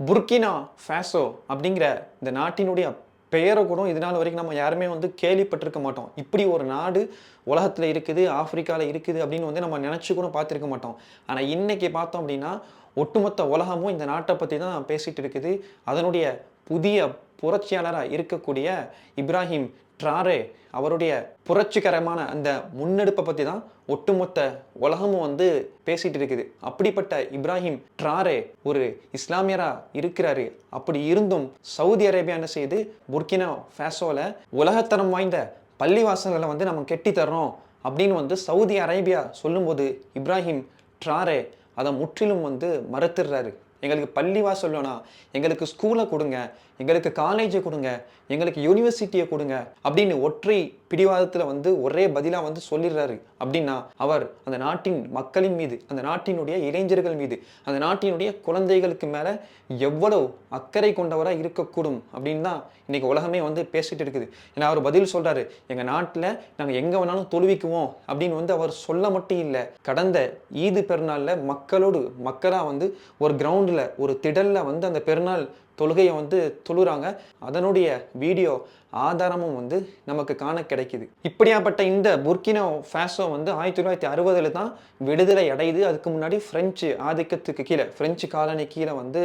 Burkina ஃபேசோ அப்படிங்கிற இந்த நாட்டினுடைய பெயரை கூட இது நாள் வரைக்கும் நம்ம யாருமே வந்து கேள்விப்பட்டிருக்க மாட்டோம். இப்படி ஒரு நாடு உலகத்தில் இருக்குது ஆப்பிரிக்காவில் இருக்குது அப்படின்னு வந்து நம்ம நினச்சி கூட பார்த்துருக்க மாட்டோம். ஆனால் இன்றைக்கி பார்த்தோம் அப்படின்னா ஒட்டுமொத்த உலகமும் இந்த நாட்டை பற்றி தான் பேசிகிட்டு இருக்குது. அதனுடைய புதிய புரட்சியாளராக இருக்கக்கூடிய இப்ராஹிம் ட்ராரே அவருடைய புரட்சிகரமான அந்த முன்னெடுப்பை பற்றி தான் ஒட்டுமொத்த உலகமும் வந்து பேசிகிட்டு இருக்குது. அப்படிப்பட்ட இப்ராஹிம் ட்ராரே ஒரு இஸ்லாமியராக இருக்கிறாரு. அப்படி இருந்தும் சவுதி அரேபியா என்ன செய்யுது? புர்கினா ஃபேசோவில் உலகத்தரம் வாய்ந்த பள்ளிவாசல்களை வந்து நம்ம கெட்டி தர்றோம் அப்படின்னு வந்து சவுதி அரேபியா சொல்லும்போது இப்ராஹிம் ட்ராரே அதை முற்றிலும் வந்து மறுத்துடுறாரு. எங்களுக்கு பள்ளிவாசல் வேணாம் எங்களுக்கு ஸ்கூலை கொடுங்க எங்களுக்கு காலேஜை கொடுங்க எங்களுக்கு யூனிவர்சிட்டியை கொடுங்க அப்படின்னு ஒற்றை பிடிவாதத்தில் வந்து ஒரே பதிலாக வந்து சொல்லிடுறாரு. அப்படின்னா அவர் அந்த நாட்டின் மக்களின் மீது அந்த நாட்டினுடைய இளைஞர்கள் மீது அந்த நாட்டினுடைய குழந்தைகளுக்கு மேலே எவ்வளவு அக்கறை கொண்டவராக இருக்கக்கூடும் அப்படின்னு தான் இன்னைக்கு உலகமே வந்து பேசிட்டு இருக்குது. ஏன்னா அவர் பதில் சொல்கிறாரு எங்கள் நாட்டில் நாங்கள் எங்கே வேணாலும் தொழுவிக்குவோம் அப்படின்னு வந்து அவர் சொல்ல மட்டும் இல்லை கடந்த ஈது பெருநாளில் மக்களோடு மக்களாக வந்து ஒரு கிரவுண்டில் ஒரு திடலில் வந்து அந்த பெருநாள் தொழுகையை வந்து தொழுறாங்க அதனுடைய வீடியோ ஆதாரமும் வந்து நமக்கு காண கிடைக்குது. இப்படியாப்பட்ட இந்த புர்கினோ ஃபேஸோ வந்து ஆயிரத்தி தொள்ளாயிரத்தி அறுபதில் தான் விடுதலை அடையுது. அதுக்கு முன்னாடி பிரெஞ்சு ஆதிக்கத்துக்கு கீழே பிரெஞ்சு காலனி கீழே வந்து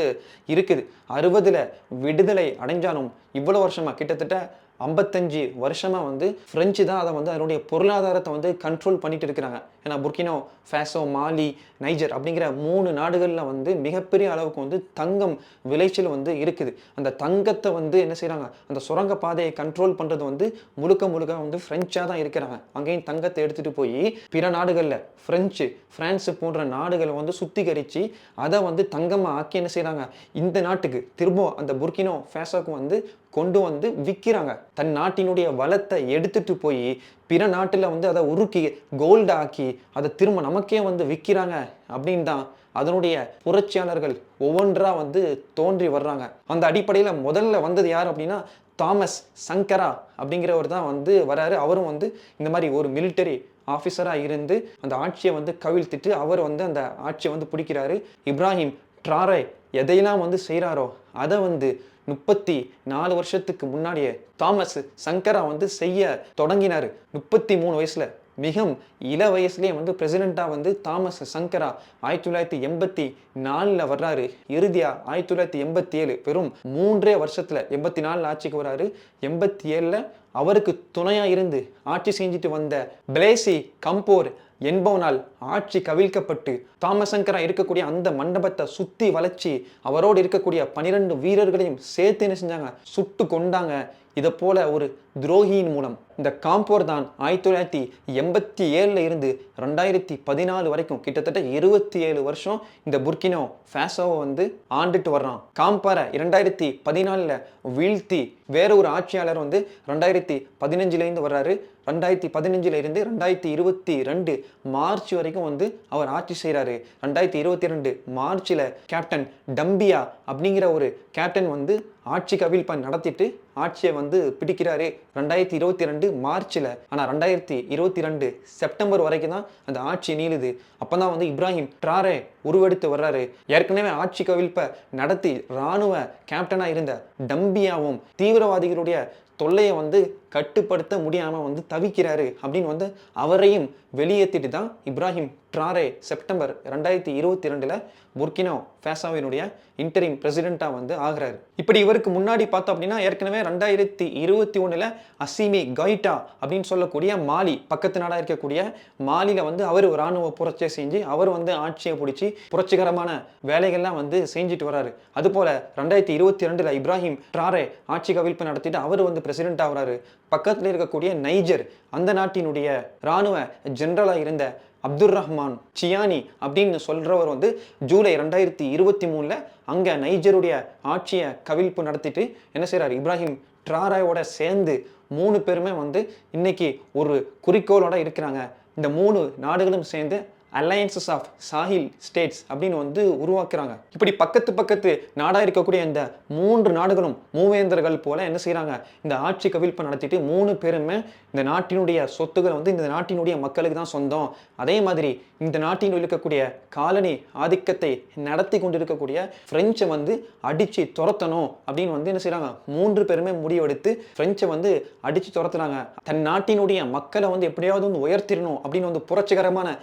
இருக்குது. அறுபதில் விடுதலை அடைஞ்சாலும் இவ்வளோ வருஷமா கிட்டத்தட்ட ஐம்பத்தஞ்சு வருஷமாக வந்து ஃப்ரெஞ்சு தான் அதை வந்து அதனுடைய பொருளாதாரத்தை வந்து கண்ட்ரோல் பண்ணிட்டு இருக்கிறாங்க. ஏன்னா புர்கினோ ஃபேசோ மாலி நைஜர் அப்படிங்கிற மூணு நாடுகளில் வந்து மிகப்பெரிய அளவுக்கு வந்து தங்கம் விளைச்சல் வந்து இருக்குது. அந்த தங்கத்தை வந்து என்ன செய்கிறாங்க அந்த சுரங்க பாதையை கண்ட்ரோல் பண்ணுறது வந்து முழுக்க முழுக்க வந்து ஃப்ரெஞ்சாக தான் இருக்கிறாங்க. அங்கேயும் தங்கத்தை எடுத்துகிட்டு போய் பிற நாடுகளில் ஃப்ரெஞ்சு ஃப்ரான்ஸு போன்ற நாடுகளை வந்து சுத்திகரித்து அதை வந்து தங்கமாக ஆக்கி என்ன செய்கிறாங்க இந்த நாட்டுக்கு திரும்ப அந்த புர்கினோ ஃபேஸோக்கு வந்து கொண்டு வந்து விற்கிறாங்க தன் நாட்டினுடைய வளத்தை எடுத்துட்டு போய் பிற நாட்டில் வந்து அதை உருக்கி கோல்டு ஆக்கி அதை திரும்ப நமக்கே வந்து விற்கிறாங்க அப்படின்னு தான் அதனுடைய புரட்சியாளர்கள் ஒவ்வொன்றா வந்து தோன்றி வர்றாங்க. அந்த அடிப்படையில் முதல்ல வந்தது யார் அப்படின்னா தாமஸ் சங்கரா அப்படிங்கிறவர் தான் வந்து வராரு. அவரும் வந்து இந்த மாதிரி ஒரு மிலிட்டரி ஆஃபீஸராக இருந்து அந்த ஆட்சியை வந்து கவிழ்த்திட்டு அவர் வந்து அந்த ஆட்சியை வந்து பிடிக்கிறாரு. இப்ராஹிம் ட்ராரே எதையெல்லாம் வந்து செய்கிறாரோ அதை வந்து முப்பத்தி நாலு வருஷத்துக்கு முன்னாடியே தாமஸ் சங்கரா வந்து செய்ய தொடங்கினார். முப்பத்தி மூணு வயசுல. மிகவும் இள வயசுலேயே வந்து பிரசிடெண்ட்டாக வந்து தாமஸ் சங்கரா ஆயிரத்தி தொள்ளாயிரத்தி எண்பத்தி நாலில் வர்றாரு. இறுதியாக ஆயிரத்தி தொள்ளாயிரத்தி எண்பத்தி ஏழு வெறும் மூன்றே வருஷத்தில் எண்பத்தி நாலில் ஆட்சிக்கு வராரு எண்பத்தி ஏழில் அவருக்கு துணையாக இருந்து ஆட்சி செஞ்சுட்டு வந்த பிளேசி கம்போர் என்பவனால் ஆட்சி கவிழ்க்கப்பட்டு தாமசங்கரா இருக்கக்கூடிய அந்த மண்டபத்தை சுத்தி வளைச்சி அவரோடு இருக்கக்கூடிய பனிரெண்டு வீரர்களையும் சேர்த்து என்ன செஞ்சாங்க? சுட்டு கொண்டாங்க. இதை போல ஒரு துரோகியின் மூலம். இந்த காம்போர் தான் ஆயிரத்தி தொள்ளாயிரத்தி எண்பத்தி ஏழில் இருந்து ரெண்டாயிரத்தி பதினாலு வரைக்கும் கிட்டத்தட்ட இருபத்தி ஏழு வருஷம் இந்த புர்கினோ ஃபேசோவை வந்து ஆண்டுட்டு வர்றான். காம்பாரை இரண்டாயிரத்தி பதினாலில் வீழ்த்தி வேற ஒரு ஆட்சியாளர் வந்து ரெண்டாயிரத்தி பதினஞ்சுலேருந்து வர்றாரு. ரெண்டாயிரத்தி பதினஞ்சுல இருந்து ரெண்டாயிரத்தி இருபத்தி ரெண்டு மார்ச் வரைக்கும் வந்து அவர் ஆட்சி செய்கிறாரு ரெண்டாயிரத்தி இருபத்தி ரெண்டு மார்ச்சில் கேப்டன் டம்பியா அப்படிங்கிற ஒரு கேப்டன் வந்து ஆட்சி கவிழ்ப்பை நடத்திட்டு ஆட்சியை வந்து பிடிக்கிறாரு ரெண்டாயிரத்தி இருபத்தி ரெண்டு மார்ச்சில். ஆனால் ரெண்டாயிரத்தி இருபத்தி ரெண்டு செப்டம்பர் வரைக்கும் தான் அந்த ஆட்சி நீளுது. அப்போ தான் வந்து இப்ராஹிம் ட்ராரே உருவெடுத்து வர்றாரு. ஏற்கனவே ஆட்சி கவிழ்ப்பை நடத்தி இராணுவ கேப்டனாக இருந்த டம்பியாவும் தீவிரவாதிகளுடைய தொல்லையை வந்து கட்டுப்படுத்த முடியாமல் வந்து தவிக்கிறாரு அப்படின்னு வந்து அவரையும் வெளியேற்றிட்டு தான் இப்ராஹிம் ட்ராரே செப்டம்பர் ரெண்டாயிரத்தி இருபத்தி ரெண்டில் புர்கினோ ஃபேசாவினுடைய இன்டரிம் பிரசிடெண்ட்டாக வந்து ஆகிறாரு. இப்படி இவருக்கு முன்னாடி பார்த்தோம் அப்படின்னா ஏற்கனவே ரெண்டாயிரத்தி இருபத்தி ஒன்றில் அசிமி கைட்டா அப்படின்னு சொல்லக்கூடிய மாலி பக்கத்து நாடாக இருக்கக்கூடிய மாலியில் வந்து அவர் இராணுவ புரட்சியை செஞ்சு அவர் வந்து ஆட்சியை பிடிச்சி புரட்சிகரமான வேலைகள்லாம் வந்து செஞ்சுட்டு வராரு. அதுபோல் ரெண்டாயிரத்தி இருபத்தி ரெண்டில் இப்ராஹிம் ட்ராரே ஆட்சி கவிழ்ப்பு நடத்திட்டு அவர் வந்து பிரசிடென்ட் ஆகிறாரு. பக்கத்தில் இருக்கக்கூடிய நைஜர் அந்த நாட்டினுடைய இராணுவ ஜெனரலாக இருந்த அப்துல் ரஹ்மான் சியானி அப்படின்னு சொல்கிறவர் வந்து ஜூலை ரெண்டாயிரத்தி இருபத்தி மூணில் அங்கே நைஜருடைய ஆட்சியை கவிழ்ப்பு நடத்திட்டு என்ன செய்கிறார் இப்ராஹிம் ட்ராராயோட சேர்ந்து மூணு பேருமே வந்து இன்னைக்கு ஒரு குறிக்கோளோட இருக்கிறாங்க. இந்த மூணு நாடுகளும் சேர்ந்து அலையன்சஸ் ஆஃப் சாஹில் ஸ்டேட்ஸ் அப்படின்னு வந்து உருவாக்குறாங்க. இப்படி பக்கத்து பக்கத்து நாடாக இருக்கக்கூடிய இந்த மூன்று நாடுகளும் மூவேந்தர்கள் போல என்ன செய்கிறாங்க இந்த ஆட்சி கவிழ்ப்பு நடத்திட்டு மூணு பேருமே இந்த நாட்டினுடைய சொத்துக்களை வந்து இந்த நாட்டினுடைய மக்களுக்கு தான் சொந்தம். அதே மாதிரி இந்த நாட்டில் இருக்கக்கூடிய காலனி ஆதிக்கத்தை நடத்தி கொண்டிருக்கக்கூடிய பிரெஞ்சை வந்து அடித்து துரத்தணும் அப்படின்னு வந்து என்ன செய்கிறாங்க மூன்று பேருமே முடிவெடுத்து பிரெஞ்சை வந்து அடித்து துரத்துறாங்க. தன் நாட்டினுடைய மக்களை வந்து எப்படியாவது வந்து உயர்த்திடணும் அப்படின்னு வந்து புரட்சிகரமான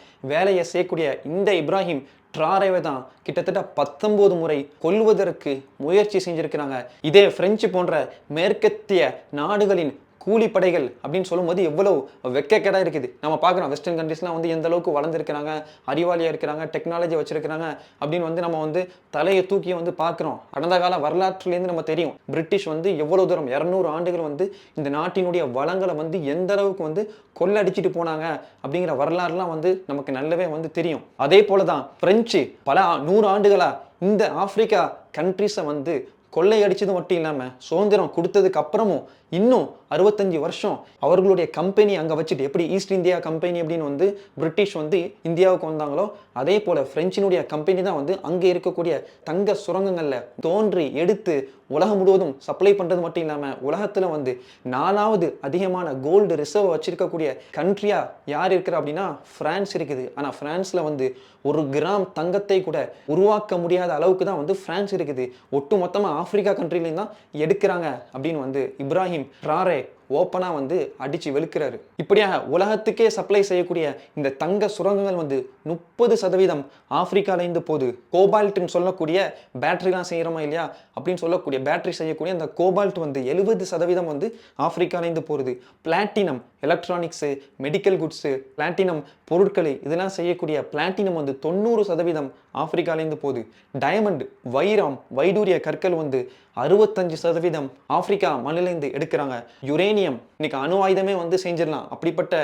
வேலையை செய்யக்கூடிய இந்த இப்ராஹிம் ட்ராரைவை தான் கிட்டத்தட்ட பத்தொன்பது முறை கொல்வதற்கு முயற்சி செஞ்சிருக்கிறாங்க. இதே பிரெஞ்சு போன்ற மேற்கத்திய நாடுகளின் கூலிப்படைகள் அப்படின்னு சொல்லும்போது எவ்வளவு வெக்கக்கேடாக இருக்குது. நம்ம பார்க்குறோம் வெஸ்டர்ன் கண்ட்ரிஸ்லாம் வந்து எந்த அளவுக்கு வளர்ந்துருக்கிறாங்க அறிவாளியாக இருக்கிறாங்க டெக்னாலஜி வச்சுருக்கிறாங்க அப்படின்னு வந்து நம்ம வந்து தலையை தூக்கி வந்து பார்க்குறோம். கடந்த கால வரலாற்றுலேருந்து நம்ம தெரியும் பிரிட்டிஷ் வந்து எவ்வளோ தூரம் இரநூறு ஆண்டுகள் வந்து இந்த நாட்டினுடைய வளங்களை வந்து எந்த அளவுக்கு வந்து கொள்ளடிச்சிட்டு போனாங்க அப்படிங்கிற வரலாறுலாம் வந்து நமக்கு நல்லாவே வந்து தெரியும். அதே போல தான் பிரெஞ்சு பல நூறு ஆண்டுகளாக இந்த ஆப்பிரிக்கா கண்ட்ரிஸை வந்து கொள்ளையடிச்சது மட்டும் இல்லாமல் சுதந்திரம் கொடுத்ததுக்கு அப்புறமும் இன்னும் அறுபத்தஞ்சு வருஷம் அவர்களுடைய கம்பெனி அங்கே வச்சுட்டு எப்படி ஈஸ்ட் இந்தியா கம்பெனி அப்படின்னு வந்து பிரிட்டிஷ் வந்து இந்தியாவுக்கு வந்தாங்களோ அதே போல் ஃப்ரெஞ்சினுடைய கம்பெனி தான் வந்து அங்கே இருக்கக்கூடிய தங்க சுரங்கங்களில் தோன்றி எடுத்து உலகம் முழுவதும் சப்ளை பண்ணுறது மட்டும் இல்லாமல் உலகத்தில் வந்து நாலாவது அதிகமான கோல்டு ரிசர்வ் வச்சிருக்கக்கூடிய கண்ட்ரியாக யார் இருக்கிறா அப்படின்னா பிரான்ஸ் இருக்குது. ஆனால் ஃப்ரான்ஸில் வந்து ஒரு கிராம் தங்கத்தை கூட உருவாக்க முடியாத அளவுக்கு தான் வந்து ஃப்ரான்ஸ் இருக்குது. ஒட்டு மொத்தமாக ஆப்பிரிக்கா கண்ட்ரிலையும் தான் எடுக்கிறாங்க அப்படின்னு வந்து இப்ராஹிம் ட்ராரே ஓப்பனாக வந்து அடித்து வெளுக்கிறாரு. இப்படியாக உலகத்துக்கே சப்ளை செய்யக்கூடிய இந்த தங்க சுரங்கங்கள் வந்து முப்பது சதவீதம் ஆப்பிரிக்காலேருந்து போகுது. கோபால்ட்னு சொல்லக்கூடிய பேட்டரிலாம் செய்கிறோமா இல்லையா? அப்படின்னு சொல்லக்கூடிய பேட்டரி செய்யக்கூடிய அந்த கோபால்ட் வந்து எழுபது சதவீதம் வந்து ஆப்பிரிக்காலேருந்து போகிறது platinum electronics medical goods platinum பொருட்களை இதெல்லாம் செய்யக்கூடிய பிளாட்டினம் வந்து தொண்ணூறு சதவீதம் ஆப்பிரிக்காலேருந்து போகுது. டயமண்ட் வைரம் வைடூரிய கற்கள் வந்து அறுபத்தஞ்சு சதவீதம் ஆப்பிரிக்கா மண்ணிலேருந்து எடுக்கிறாங்க. யுரேனியம் இன்றைக்கி அணு ஆயுதமே வந்து செஞ்சிடலாம். அப்படிப்பட்ட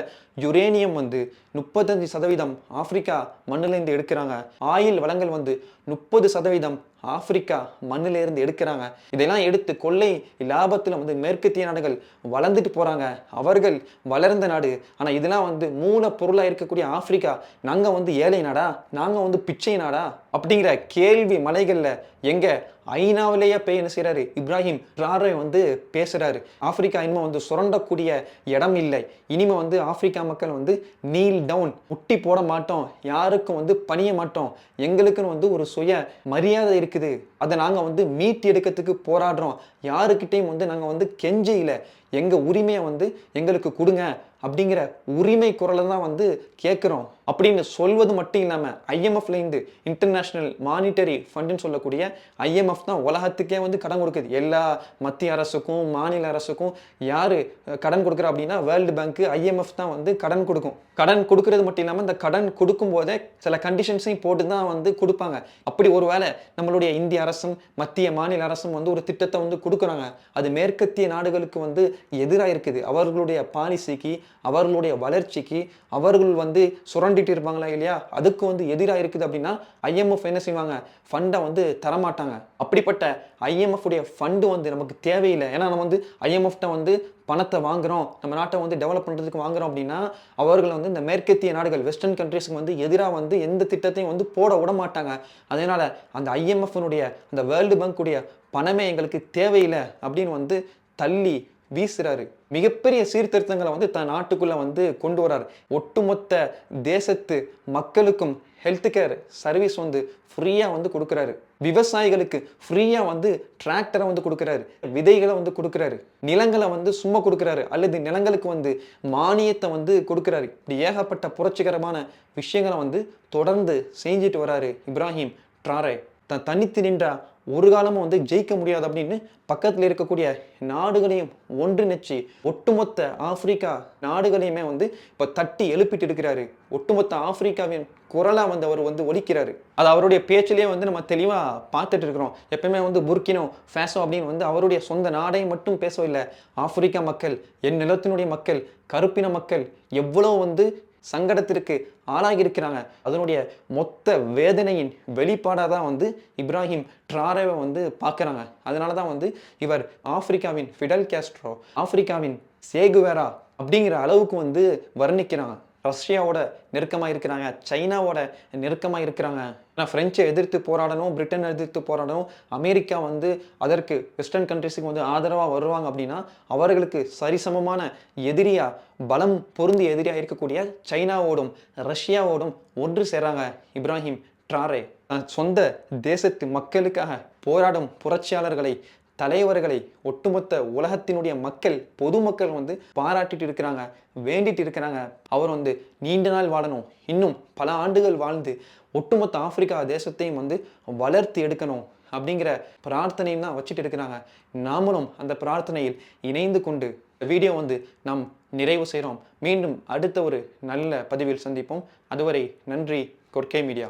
யுரேனியம் வந்து முப்பத்தஞ்சு சதவீதம் ஆப்பிரிக்கா மண்ணிலேருந்து எடுக்கிறாங்க. ஆயில் வளங்கள் வந்து முப்பது சதவீதம் ஆப்பிரிக்கா மண்ணிலேருந்து எடுக்கிறாங்க. இதெல்லாம் எடுத்து கொள்ளை லாபத்தில் வந்து மேற்கத்திய நாடுகள் வளர்ந்துட்டு போகிறாங்க அவர்கள் வளர்ந்த நாடு. ஆனால் இதெல்லாம் வந்து மூல பொருளாக இருக்கக்கூடிய ஆப்பிரிக்கா நாங்கள் வந்து ஏழை நாடா? நாங்கள் வந்து பிச்சை நாடா? அப்படிங்கிற கேள்வி மலைகளில் எங்கே ஐநாவிலேயே போய் என்ன செய்கிறாரு இப்ராஹிம் ராரை வந்து பேசுகிறாரு ஆப்பிரிக்கா இன்னும் வந்து சுரண்ட சுரண்டக்கூடிய இடம் இல்லை. இனிமே வந்து ஆப்பிரிக்கா மக்கள் வந்து நீல் டவுன் முட்டி போட மாட்டோம். யாருக்கும் வந்து பணிய மாட்டோம். எங்களுக்குன்னு வந்து ஒரு சுய மரியாதை இருக்குது. அதை நாங்கள் வந்து மீட்டு எடுக்கிறதுக்கு போராடுறோம். யாருக்கிட்டையும் வந்து நாங்கள் வந்து கெஞ்சையில் எங்கள் உரிமையை வந்து எங்களுக்கு கொடுங்க. அப்படிங்கிற உரிமை குரலை தான் வந்து கேட்குறோம். அப்படின்னு சொல்வது மட்டும் இல்லாமல் ஐஎம்எஃப்லேருந்து இன்டர்நேஷ்னல் மானிட்டரி ஃபண்டுன்னு சொல்லக்கூடிய ஐஎம்எஃப் தான் உலகத்துக்கே வந்து கடன் கொடுக்குது. எல்லா மத்திய அரசுக்கும் மாநில அரசுக்கும் யார் கடன் கொடுக்குறா அப்படின்னா வேர்ல்டு பேங்க்கு ஐஎம்எஃப் தான் வந்து கடன் கொடுக்கும். கடன் கொடுக்கறது மட்டும் இல்லாமல் இந்த கடன் கொடுக்கும் போதே சில கண்டிஷன்ஸையும் போட்டு தான் வந்து கொடுப்பாங்க. அப்படி ஒருவேளை நம்மளுடைய இந்திய அரசும் மத்திய மாநில அரசும் வந்து ஒரு திட்டத்தை வந்து கொடுக்குறாங்க. அது மேற்கத்திய நாடுகளுக்கு வந்து எதிராக இருக்குது. அவர்களுடைய பாலிசிக்கு அவர்களுடைய வளர்ச்சிக்கு அவர்கள் வந்து சுரண்டிட்டு இருப்பாங்களா இல்லையா? அதுக்கு வந்து எதிராக இருக்குது அப்படின்னா ஐஎம்எஃப் என்ன செய்வாங்க? ஃபண்டை வந்து தரமாட்டாங்க. அப்படிப்பட்ட ஐஎம்எஃப் உடைய ஃபண்டு வந்து நமக்கு தேவையில்லை. ஏன்னா நம்ம வந்து ஐஎம்எஃப்ட வந்து பணத்தை வாங்குறோம். நம்ம நாட்டை வந்து டெவலப் பண்ணுறதுக்கு வாங்குறோம் அப்படின்னா அவர்கள் வந்து இந்த மேற்கத்திய நாடுகள் வெஸ்டர்ன் கண்ட்ரீஸ்க்கு வந்து எதிராக வந்து எந்த திட்டத்தையும் வந்து போட விட மாட்டாங்க. அதனால அந்த ஐஎம்எஃப்னுடைய அந்த வேர்ல்டு பேங்க்குடைய பணமே எங்களுக்கு தேவையில்லை அப்படின்னு வந்து தள்ளி வீசுறாரு. மிகப்பெரிய சீர்திருத்தங்களை வந்து தன் நாட்டுக்குள்ளே வந்து கொண்டு வரார். ஒட்டுமொத்த தேசத்து மக்களுக்கும் ஹெல்த் கேர் சர்வீஸ் வந்து ஃப்ரீயாக வந்து கொடுக்குறாரு. விவசாயிகளுக்கு ஃப்ரீயாக வந்து டிராக்டரை வந்து கொடுக்குறாரு. விதைகளை வந்து கொடுக்குறாரு. நிலங்களை வந்து சும்மா கொடுக்குறாரு. அல்லது நிலங்களுக்கு வந்து மானியத்தை வந்து கொடுக்குறாரு. இப்படி ஏகப்பட்ட புரட்சிகரமான விஷயங்களை வந்து தொடர்ந்து செஞ்சுட்டு வராரு இப்ராஹிம். ட்ராரே தன் தனித்து நின்றா ஒரு காலமும் வந்து ஜெயிக்க முடியாது அப்படின்னு பக்கத்தில் இருக்கக்கூடிய நாடுகளையும் ஒன்றிணைச்சு ஒட்டுமொத்த ஆப்பிரிக்கா நாடுகளையுமே வந்து இப்போ தட்டி எழுப்பிட்டு இருக்கிறாரு. ஒட்டுமொத்த ஆப்பிரிக்காவின் குரலாக வந்து அவர் வந்து ஒலிக்கிறாரு. அது அவருடைய பேச்சிலே வந்து நம்ம தெளிவாக பார்த்துட்டு இருக்கிறோம். எப்பயுமே வந்து புர்கினோ ஃபேசோ அப்படின்னு வந்து அவருடைய சொந்த நாடை மட்டும் பேசவில்லை ஆப்பிரிக்கா மக்கள் என் நிலத்தினுடைய மக்கள் கருப்பின மக்கள் எவ்வளோ வந்து சங்கடத்திற்கு ஆளாகியிருக்கிறாங்க. அதனுடைய மொத்த வேதனையின் வெளிப்பாடாக தான் வந்து இப்ராஹிம் ட்ராரேவை வந்து பார்க்குறாங்க. அதனால தான் வந்து இவர் ஆப்பிரிக்காவின் ஃபிடல் கேஸ்ட்ரோ ஆப்பிரிக்காவின் சேகுவேரா அப்படிங்கிற அளவுக்கு வந்து வர்ணிக்கிறாங்க. ரஷ்யாவோட நெருக்கமாக இருக்கிறாங்க சைனாவோட நெருக்கமாக இருக்கிறாங்க ஆனால் ஃப்ரெஞ்சை எதிர்த்து போராடணும் பிரிட்டன் எதிர்த்து போராடணும். அமெரிக்கா வந்து அதற்கு வெஸ்டர்ன் கண்ட்ரிஸுக்கு வந்து ஆதரவாக வருவாங்க அப்படின்னா அவர்களுக்கு சரிசமமான எதிரியாக பலம் பொருந்திய எதிரியாக இருக்கக்கூடிய சைனாவோடும் ரஷ்யாவோடும் ஒன்று சேராங்க இப்ராஹிம் ட்ராரே. சொந்த தேசத்து மக்களுக்காக போராடும் புரட்சியாளர்களை தலைவர்களை ஒட்டுமொத்த உலகத்தினுடைய மக்கள் பொதுமக்கள் வந்து பாராட்டிட்டு இருக்கிறாங்க வேண்டிட்டு இருக்கிறாங்க. அவர் வந்து நீண்ட நாள் வாழணும். இன்னும் பல ஆண்டுகள் வாழ்ந்து ஒட்டுமொத்த ஆப்பிரிக்கா தேசத்தையும் வந்து வளர்த்து எடுக்கணும் அப்படிங்கிற பிரார்த்தனையும் தான் வச்சுட்டு இருக்கிறாங்க. நாமளும் அந்த பிரார்த்தனையில் இணைந்து கொண்டு வீடியோ வந்து நாம் நிறைவு செய்கிறோம். மீண்டும் அடுத்த ஒரு நல்ல பதிவில் சந்திப்போம். அதுவரை நன்றி கொர்க்கே மீடியா.